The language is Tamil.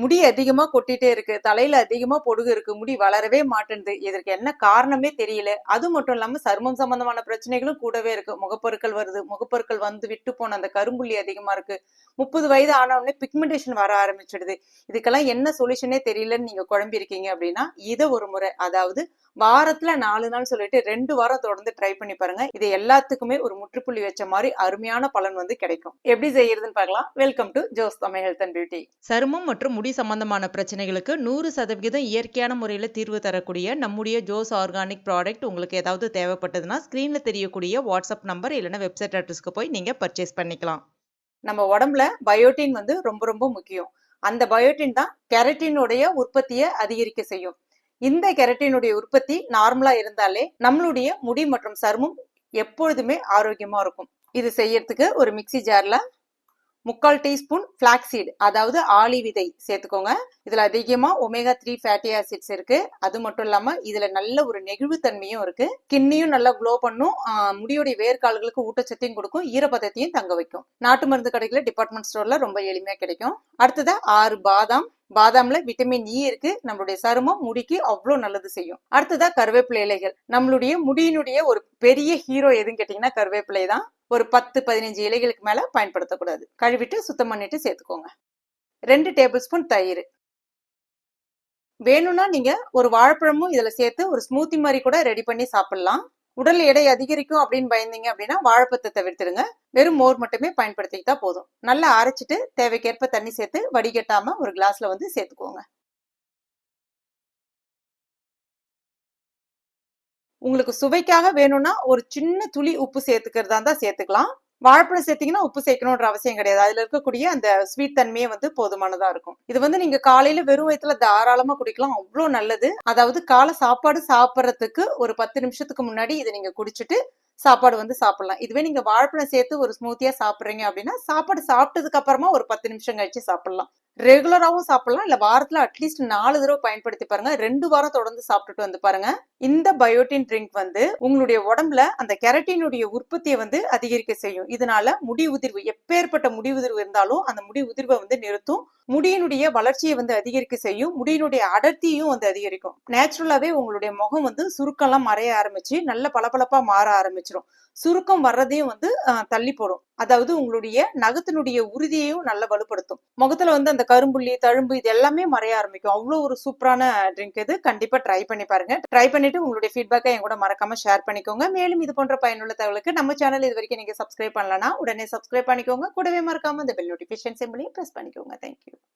முடி அதிகமா கொட்டிட்டே இருக்கு தலையில அதிகமா பொடுகு இருக்கு முடி வளரவே மாட்டேன்து இதற்கு என்ன காரணமே தெரியல. அது மட்டும் இல்லாம சருமம் சம்பந்தமான பிரச்சனைகளும் கூடவே இருக்கு. முகப்பொருட்கள் வருது முகப்பொருட்கள் வந்து விட்டு போன அந்த கரும்புள்ளி அதிகமா இருக்கு. முப்பது வயது ஆனவுடனே பிக்மெண்டேஷன் வர ஆரம்பிச்சிடுது. இதுக்கெல்லாம் என்ன சொல்யூஷனே தெரியலன்னு நீங்க குழம்பி இருக்கீங்க அப்படின்னா இதை ஒரு முறை அதாவது வாரத்துல நாலு நாள் சொல்லிட்டு ரெண்டு வாரம் தொடர்ந்து ட்ரை பண்ணி பாருங்க. இது எல்லாத்துக்குமே ஒரு முற்றுப்புள்ளி வச்ச மாதிரி அருமையான பலன் வந்து கிடைக்கும். எப்படி செய்யறதுன்னு பார்க்கலாம். Welcome to Jo's Tamil health and beauty சருமம் மற்றும் முடி சம்பந்தமான பிரச்சனைகளுக்கு நூறு சதவிகிதம் இயற்கையான முறையில் தீர்வு தரக்கூடிய நம்முடைய ஜோஸ் ஆர்கானிக் ப்ராடக்ட் உங்களுக்கு ஏதாவது தேவைப்பட்டதுன்னா ஸ்க்ரீனில் தெரியக்கூடிய வாட்ஸ்அப் நம்பர் இல்லைன்னா வெப்சைட் அட்ரஸ்க்கு போய் நீங்கள் பர்ச்சேஸ் பண்ணிக்கலாம். நம்ம உடம்புல பயோட்டின் வந்து ரொம்ப ரொம்ப முக்கியம். அந்த பயோட்டின் தான் கெரட்டினுடைய உற்பத்தியை அதிகரிக்க செய்யும். இந்த கெரட்டினுடைய உற்பத்தி நார்மலா இருந்தாலே நம்மளுடைய முடி மற்றும் சருமம் எப்பொழுதுமே ஆரோக்கியமா இருக்கும். இது செய்யறதுக்கு ஒரு மிக்ஸி ஜார்ல முக்கால் டீஸ்பூன் ஃபிளாக்ஸீட் அதாவது ஆளி விதை சேர்த்துக்கோங்க. இதுல அதிகமா ஒமேகா த்ரீ ஃபேட்டி ஆசிட்ஸ் இருக்கு. அது மட்டும் இல்லாம இதுல நல்ல ஒரு நெகிழ்வு தன்மையும் இருக்கு. கிண்ணியும் நல்லா க்ளோ பண்ணும். முடியுடைய வேர்க்கால்களுக்கு ஊட்டச்சத்தையும் கொடுக்கும். ஈரப்பதத்தையும் தங்க வைக்கும். நாட்டு மருந்து கடைகள டிபார்ட்மெண்ட் ஸ்டோர்ல ரொம்ப எளிமையா கிடைக்கும். அடுத்ததா ஆறு பாதாம். பாதாம்ல விட்டமின் இ e இருக்கு. நம்மளுடைய சருமம் முடிக்கு அவ்வளோ நல்லது செய்யும். அடுத்ததா கருவேப்பிலை இலைகள். நம்மளுடைய முடியினுடைய ஒரு பெரிய ஹீரோ எதுன்னு கேட்டீங்கன்னா கருவேப்பிலை தான். ஒரு பத்து பதினஞ்சு இலைகளுக்கு மேல பயன்படுத்தக்கூடாது. கழுவிட்டு சுத்தம் பண்ணிட்டு சேர்த்துக்கோங்க. ரெண்டு டேபிள் ஸ்பூன் தயிர். வேணும்னா நீங்க ஒரு வாழைப்பழமும் இதுல சேர்த்து ஒரு ஸ்மூத்தி மாதிரி கூட ரெடி பண்ணி சாப்பிடலாம். உடல் எடை அதிகரிக்கும் அப்படின்னு பயந்தீங்க அப்படின்னா வாழைப்பத்தை தவிர்த்துடுங்க. வெறும் மோர் மட்டுமே பயன்படுத்திக்கிட்டா போதும். நல்லா அரைச்சிட்டு தேவைக்கேற்ப தண்ணி சேர்த்து வடிகட்டாம ஒரு கிளாஸ்ல வந்து சேர்த்துக்கோங்க. உங்களுக்கு சுவைக்காக வேணும்னா ஒரு சின்ன துளி உப்பு சேர்த்துக்கிறதா இருந்தா சேர்த்துக்கலாம். வாழைப்பழம் சேர்த்தீங்கன்னா உப்பு சேர்க்கணுன்ற அவசியம் கிடையாது. அதுல இருக்கக்கூடிய அந்த ஸ்வீட் தன்மையே வந்து போதுமானதா இருக்கும். இது வந்து நீங்க காலையில வெறும் வயிற்றுல தாராளமா குடிக்கலாம். அவ்வளோ நல்லது. அதாவது காலை சாப்பாடு சாப்பிட்றதுக்கு ஒரு பத்து நிமிஷத்துக்கு முன்னாடி இதை நீங்க குடிச்சிட்டு சாப்பாடு வந்து சாப்பிடலாம். இதுவே நீங்க வாழைப்பழம் சேர்த்து ஒரு ஸ்மூத்தியா சாப்பிட்றீங்க அப்படின்னா சாப்பாடு சாப்பிட்டதுக்கு அப்புறமா ஒரு பத்து நிமிஷம் கழிச்சு சாப்பிடலாம். ரெகுலராகவும் சாப்பிடலாம். இல்ல வாரத்துல அட்லீஸ்ட் நாலு தடவை பயன்படுத்தி பாருங்க. ரெண்டு வாரம் தொடர்ந்து சாப்பிட்டுட்டு வந்து பாருங்க. இந்த பயோட்டின் ட்ரிங்க் வந்து உங்களுடைய உடம்புல அந்த கெரட்டினுடைய உற்பத்தியை வந்து அதிகரிக்க செய்யும். இதனால முடி உதிர்வு எப்பேற்பட்ட முடி உதிர்வு இருந்தாலும் அந்த முடி உதிர்வை வந்து நிறுத்தும். முடியினுடைய வளர்ச்சியை வந்து அதிகரிக்க செய்யும். முடியினுடைய அடர்த்தியும் வந்து அதிகரிக்கும். நேச்சுரலாவே உங்களுடைய முகம் வந்து சுருக்கெல்லாம் மறைய ஆரம்பிச்சு நல்ல பளபளப்பா மாற ஆரம்பிச்சு ஆரம்பிச்சிடும் சுருக்கம் வர்றதையும் வந்து தள்ளி போடும். அதாவது உங்களுடைய நகத்தினுடைய உறுதியையும் நல்லா வலுப்படுத்தும். முகத்துல வந்து அந்த கரும்புள்ளி தழும்பு இது எல்லாமே மறைய ஆரம்பிக்கும். அவ்வளோ ஒரு சூப்பரான ட்ரிங்க் இது. கண்டிப்பா ட்ரை பண்ணி பாருங்க. ட்ரை பண்ணிட்டு உங்களுடைய ஃபீட்பேக்கை என் கூட மறக்காம ஷேர் பண்ணிக்கோங்க. மேலும் இது போன்ற பயனுள்ள தகவலுக்கு நம்ம சேனல் இது வரைக்கும் நீங்க சப்ஸ்கிரைப் பண்ணலன்னா உடனே சப்ஸ்கிரைப் பண்ணிக்கோங்க. கூடவே மறக்காம இந்த பெல் நோட்டிபிகேஷன் சிம்பிளையும் பிரஸ் பண்ணிக்கோங்க. Thank you